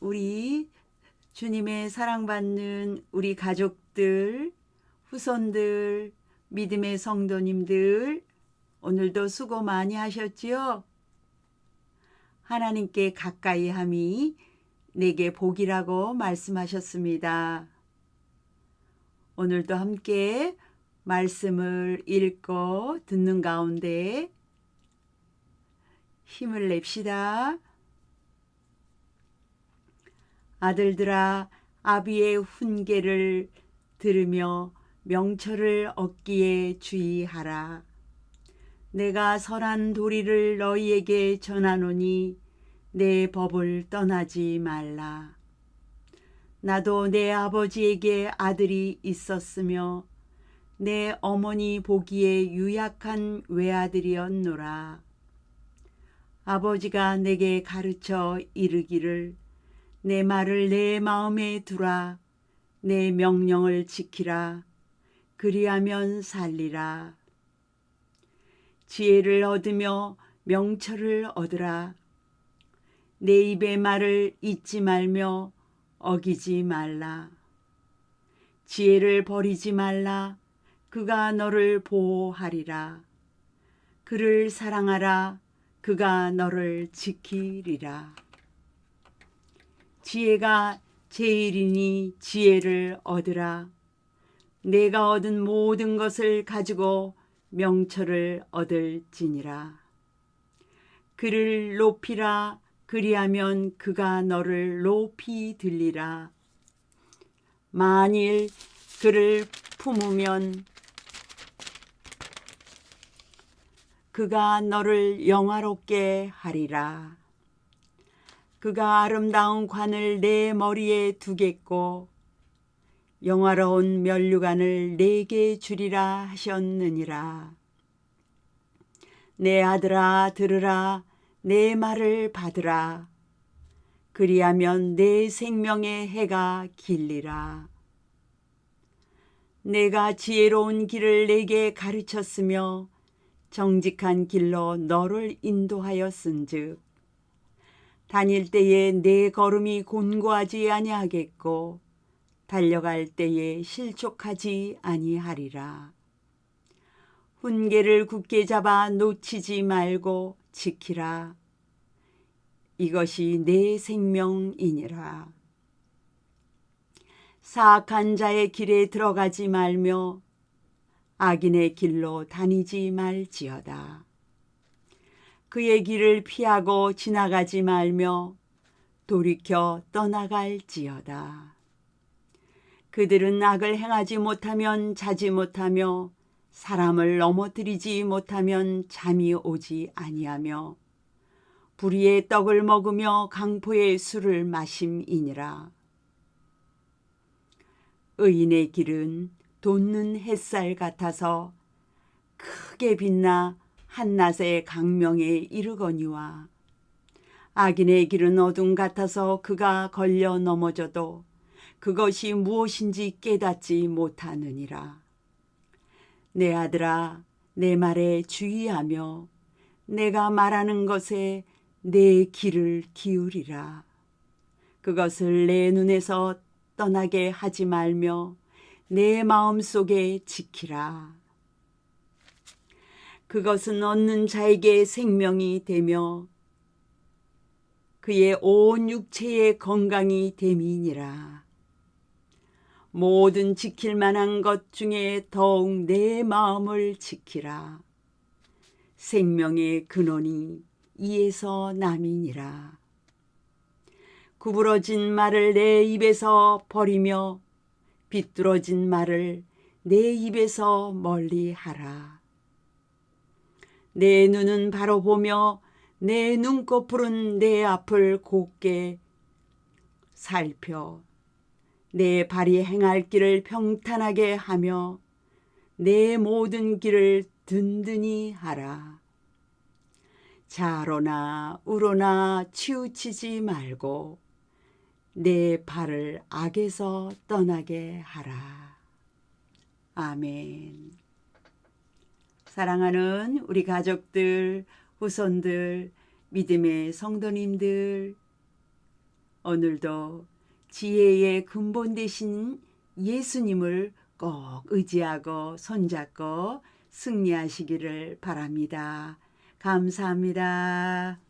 우리 주님의 사랑받는 우리 가족들, 후손들, 믿음의 성도님들, 오늘도 수고 많이 하셨지요? 하나님께 가까이 함이 내게 복이라고 말씀하셨습니다. 오늘도 함께 말씀을 읽고 듣는 가운데 힘을 냅시다. 아들들아 아비의 훈계를 들으며 명철을 얻기에 주의하라. 내가 선한 도리를 너희에게 전하노니 내 법을 떠나지 말라. 나도 내 아버지에게 아들이 있었으며 내 어머니 보기에 유약한 외아들이었노라. 아버지가 내게 가르쳐 이르기를 내 말을 내 마음에 두라. 내 명령을 지키라. 그리하면 살리라. 지혜를 얻으며 명철을 얻으라. 내 입의 말을 잊지 말며 어기지 말라. 지혜를 버리지 말라. 그가 너를 보호하리라. 그를 사랑하라. 그가 너를 지키리라 지혜가 제일이니 지혜를 얻으라. 내가 얻은 모든 것을 가지고 명철을 얻을지니라. 그를 높이라 그리하면 그가 너를 높이 들리라. 만일 그를 품으면 그가 너를 영화롭게 하리라. 그가 아름다운 관을 내 머리에 두겠고 영화로운 면류관을 내게 주리라 하셨느니라. 내 아들아 들으라 내 말을 받으라. 그리하면 내 생명의 해가 길리라. 내가 지혜로운 길을 내게 가르쳤으며 정직한 길로 너를 인도하였은즉 다닐 때에 내 걸음이 곤고하지 아니하겠고 달려갈 때에 실족하지 아니하리라. 훈계를 굳게 잡아 놓치지 말고 지키라. 이것이 내 생명이니라. 사악한 자의 길에 들어가지 말며 악인의 길로 다니지 말지어다. 그의 길을 피하고 지나가지 말며 돌이켜 떠나갈지어다. 그들은 악을 행하지 못하면 자지 못하며 사람을 넘어뜨리지 못하면 잠이 오지 아니하며 불의의 떡을 먹으며 강포의 술을 마심이니라. 의인의 길은 돋는 햇살 같아서 크게 빛나 한낮의 강명에 이르거니와 악인의 길은 어둠 같아서 그가 걸려 넘어져도 그것이 무엇인지 깨닫지 못하느니라. 내 아들아, 내 말에 주의하며 내가 말하는 것에 내 귀를 기울이라. 그것을 내 눈에서 떠나게 하지 말며 내 마음 속에 지키라. 그것은 얻는 자에게 생명이 되며 그의 온 육체의 건강이 됨이니라. 모든 지킬 만한 것 중에 더욱 내 마음을 지키라. 생명의 근원이 이에서 남이니라. 구부러진 말을 내 입에서 버리며 비뚤어진 말을 내 입에서 멀리 하라. 내 눈은 바로 보며 내 눈꺼풀은 내 앞을 곱게 살펴 내 발이 행할 길을 평탄하게 하며 내 모든 길을 든든히 하라. 자로나 우로나 치우치지 말고 내 발을 악에서 떠나게 하라. 아멘. 사랑하는 우리 가족들, 후손들, 믿음의 성도님들, 오늘도 지혜의 근본 되신 예수님을 꼭 의지하고 손잡고 승리하시기를 바랍니다. 감사합니다.